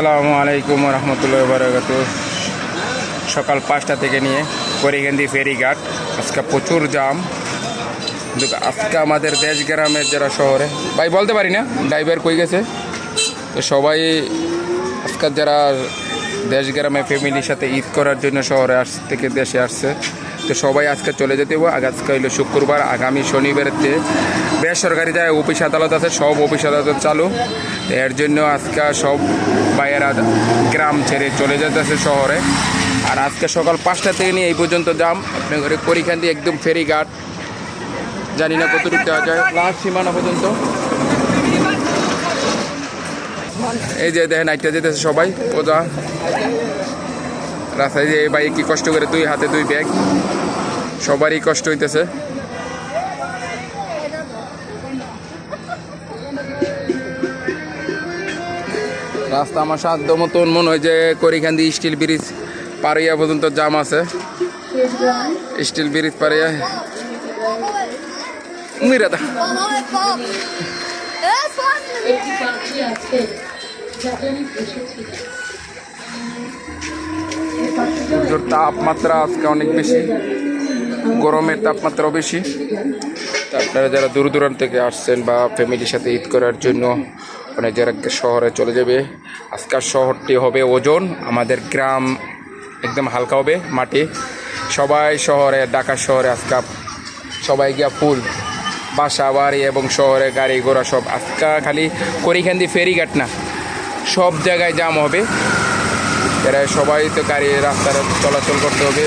আসসালামু আলাইকুম রহমতুল্লাহ বারাকাতু। সকাল পাঁচটা থেকে নিয়ে করিগেন্দি ফেরিঘাট। আজকে প্রচুর জাম। আজকে আমাদের দেশ গ্রামের যারা শহরে ভাই, বলতে পারি না, ড্রাইভার কই গেছে? তো সবাই আজকাল যারা দেশ গ্রামে ফ্যামিলির সাথে ঈদ করার জন্য শহরে আস থেকে দেশে আসছে, তো সবাই আজকে চলে যেতে হবে। আজ আজকে হইল শুক্রবার, আগামী শনিবারের যে বেসরকারি জায়গায় অফিস আদালত আছে, সব অফিস আদালত চালু। এর জন্য আজকে সব ভাইয়েরা গ্রাম ছেড়ে চলে যেতেছে শহরে। আর আজকে সকাল পাঁচটা থেকে নিয়ে এই পর্যন্ত যাম। আপনার ঘরে করিখান দিয়ে একদম ফেরিঘাট। জানি না কতটুকু দেওয়া যায়। লাস্ট সীমানা পর্যন্ত। এই যে দেখেন একটা যেতেছে সবাই। ওজা রাস্তায় যে ভাই কি কষ্ট করে দুই হাতে দুই ব্যাগ। সবারই কষ্ট হইতেছে। রাস্তা আমার সাধ্য মতন মনে হয় যে করিখান দিয়ে স্টিল ব্রিজ পারিয়া পর্যন্ত জাম আছে। স্টিল ব্রিজ পারিয়া মিরাদা সূর্যের তাপমাত্রা আজকে অনেক বেশি, গরমের তাপমাত্রাও বেশি। আপনারা যারা দূর দূরান্ত থেকে আসছেন বা ফ্যামিলির সাথে ঈদ করার জন্য অনেক যারা শহরে চলে যাবে আজকাল শহরটি হবে ওজন, আমাদের গ্রাম একদম হালকা হবে, মাটি। সবাই শহরে, ঢাকা শহরে আজকা সবাই গিয়া ফুল, বাসা, বাড়ি এবং শহরে গাড়ি ঘোড়া সব আজকা খালি করিখান্দি ফেরিঘাট না, সব জায়গায় জাম হবে। এরা সবাই তো গাড়ি রাস্তায় চলাচল করতে হবে।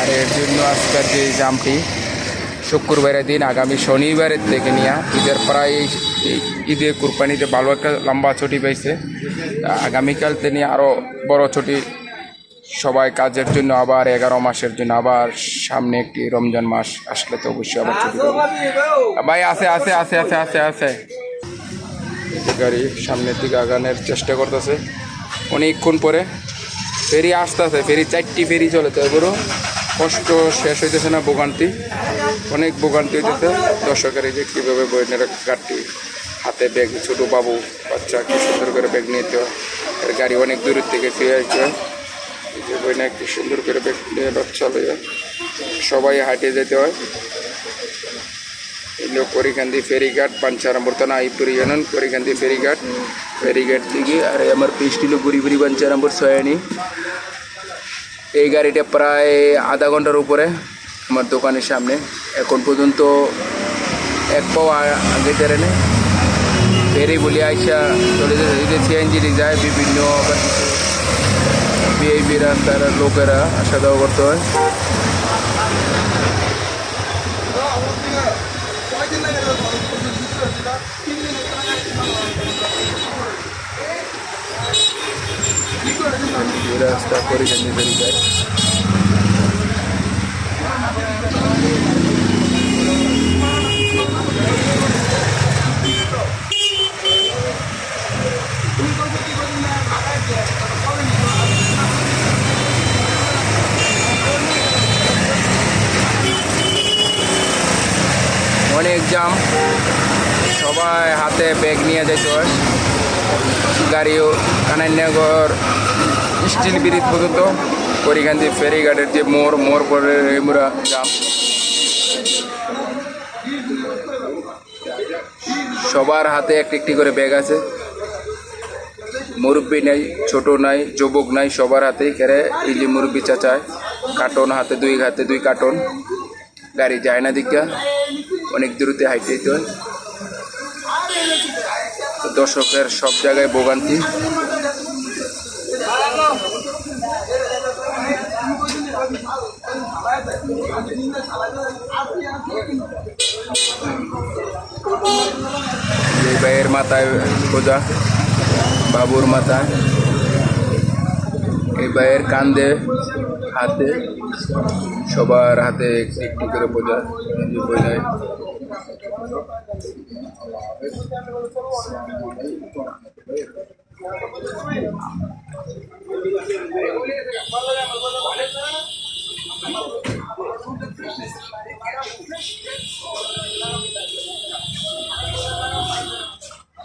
আর এর জন্য আজকের যে জামটি শুক্রবারের দিন, আগামী শনিবারের থেকে নিয়ে ঈদের প্রায় এই ঈদের কুরবানিতে ভালো একটা লম্বা ছুটি পেয়েছে তা আগামীকাল তিনি আরও বড় ছুটি সবাই কাজের জন্য আবার এগারো মাসের জন্য আবার সামনে একটি রমজান মাস আসলে তো অবশ্যই আবার ছুটি ভাই, আছে আছে আছে আছে আছে আছে। গাড়ি সামনের দিকে আগানোর চেষ্টা করতেছে। অনেকক্ষণ পরে ফেরি আসতেছে, ফেরি চারটি ফেরি চলে এবারও কষ্ট শেষ হইতেছে না ভোগান্তি। অনেক ভোগান্তি হইতেছে। দর্শকের এই যে কীভাবে বইনের গাড়ি হাতে ব্যাগ, ছোটো বাবু, বাচ্চা, কি সুন্দর করে ব্যাগ নিয়ে হয় এর গাড়ি অনেক দূরের থেকে ফিরে হয় এই যে বইনা কি সুন্দর করে ব্যাগ নিয়ে বাচ্চা লইয়া সবাই হাঁটে যেতে হয়। এলো করিকান্দি ফেরিঘাট পাঞ্চারাম্বর আইপুর ইউনিয়ন, করিকান্দি ফেরিঘাট ফেরিঘাট থেকে আর আমার পিস্ট হলো বুড়ি পাঞ্চারাম্বর সয়ানি। এই গাড়িটা প্রায় আধা ঘণ্টার উপরে আমার দোকানের সামনে এখন পর্যন্ত এক পাও আগে ট্রেনে ফেরি বলি আইসা চলে যেতে সিএনজি যায়, বিভিন্ন আবার কিছু ভিআইপি রাস্তার লোকেরা আসা যাওয়া করতে হয়। রাস্তা করিকান্দি ফেরিঘাট অনেক জাম সবাই হাতে ব্যাগ নিয়ে যেতে হয়। গাড়িও কানাইনগর স্টিল ব্রিজ পর্যন্ত। করিকান্দি ফেরিঘাটের যে মোর মোর পরে রেমুরা জাম সবার হাতে একটি একটি করে ব্যাগ আছে। মুরব্বী নাই, ছোট নাই, যুবক নাই, সবার হাতেই কেড়ে ইলি মুরব্বী চাচায়। কার্টন হাতে, দুই হাতে দুই কার্টন। গাড়ি যায় না দিকা অনেক দূরতে হাইটে যেতে হয়। দর্শকের সব জায়গায় ভোগান্তি। ভাইয়ের মাথায় খোঁজা, বাবুর মাথায়। এই ভাইয়ের কান্দে। হাতে সবার হাতে একটি করে বোঝা বোঝায়।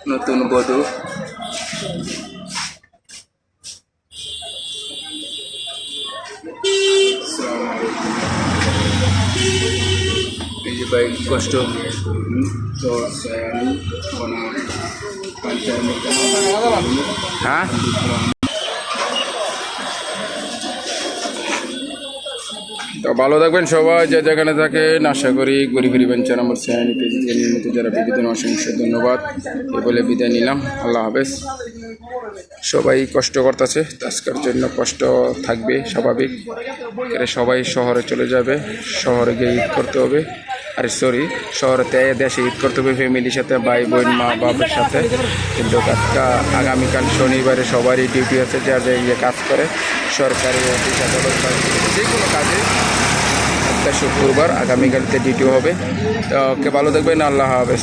নতুন বধূ। Baik kona Hah? তো ভালো থাকবেন সবাই, যে যেখানে থাকেন, আশা করি গরিবের বেঞ্চার আমার শ্রেণি পেজকে নিয়মিত যারা বিদ্যুৎ অসংখ্য ধন্যবাদ। এ বলে বিদায় নিলাম। আল্লাহ হাফেজ। সবাই কষ্ট করতেছে আজকের জন্য কষ্ট থাকবে, স্বাভাবিক। এরা সবাই শহরে চলে যাবে, শহরে গিয়ে করতে হবে। আরে সরি শহরে তে দেশে ঈদ করতে হবে ফ্যামিলির সাথে, ভাই, বোন, মা, বাবার সাথে। কিন্তু কাজটা আগামীকাল শনিবারে সবারই ডিউটি আছে যার যা ইয়ে কাজ করে, সরকারি অফিস, আদালত যে কোনো কাজে। একটা শুক্রবার আগামীকালতে ডিউটি হবে। ওকে ভালো দেখবেন আল্লাহ হাফেজ।